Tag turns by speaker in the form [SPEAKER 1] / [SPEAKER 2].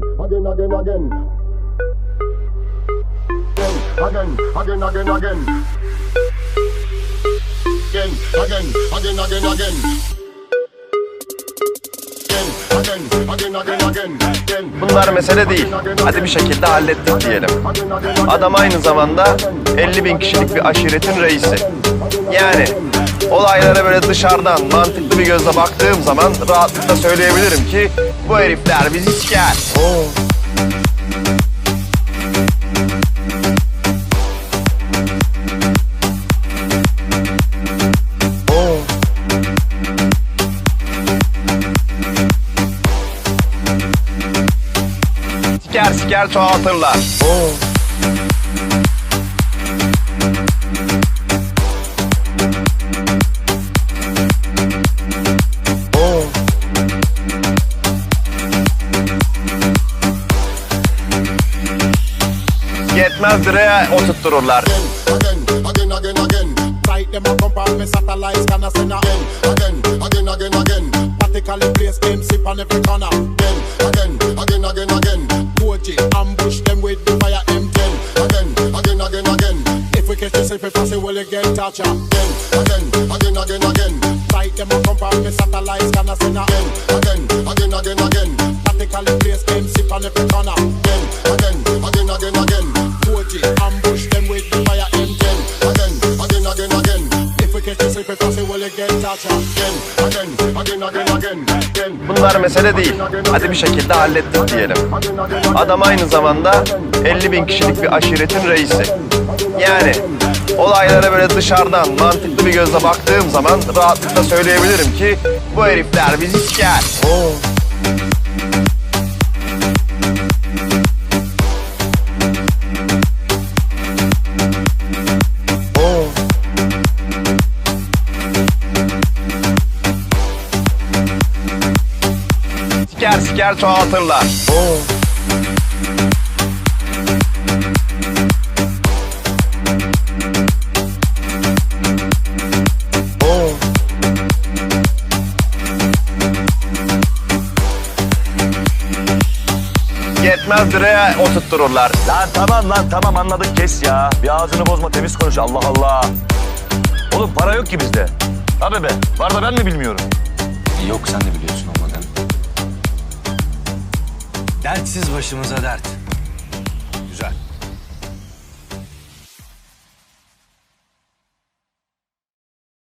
[SPEAKER 1] again, again, again, again. Again, again, again, again. Again, again, again, again, again. Again,
[SPEAKER 2] Bunlar mesele değil. Hadi bir şekilde hallettik diyelim. Adam aynı zamanda 50 bin kişilik bir aşiretin reisi. Yani olaylara böyle dışarıdan mantıklı bir gözle baktığım zaman rahatlıkla söyleyebilirim ki bu herifler bizi siker. Siker siker çoğaltırlar. Yetmez direğe oturttururlar.
[SPEAKER 1] Again, again, again, again.
[SPEAKER 3] Sight them a come on me satellites can I send a
[SPEAKER 1] Again, again, again, again.
[SPEAKER 3] Particle place them sip on every corner
[SPEAKER 1] Again, again,
[SPEAKER 3] We catch you slip it will you get torture
[SPEAKER 1] Again, again, again, again.
[SPEAKER 3] again Sight them a come on me satellites can I send a
[SPEAKER 1] Again, again, again, again.
[SPEAKER 3] Particle place them sip on every corner
[SPEAKER 1] Again, again, again, again, again.
[SPEAKER 3] Goji ambush them with the fire M10
[SPEAKER 1] Again, again, again, again.
[SPEAKER 3] If we catch you slip it fast will you get torture
[SPEAKER 1] Again,
[SPEAKER 2] Bunlar mesele değil. Hadi bir şekilde hallettik diyelim. Adam aynı zamanda 50 bin kişilik bir aşiretin reisi. Yani olaylara böyle dışarıdan mantıklı bir gözle baktığım zaman rahatlıkla söyleyebilirim ki bu herifler bizi siker. Siker siker çoğaltırlar. Yetmez direğe oturttururlar.
[SPEAKER 4] Lan tamam lan tamam anladık kes ya. Bir ağzını bozma temiz konuş Allah Allah. Oğlum para yok ki bizde. Tabii be. Var da ben mi bilmiyorum.
[SPEAKER 5] Yok sen de biliyorsun olmadan.
[SPEAKER 6] Dertsiz başımıza dert.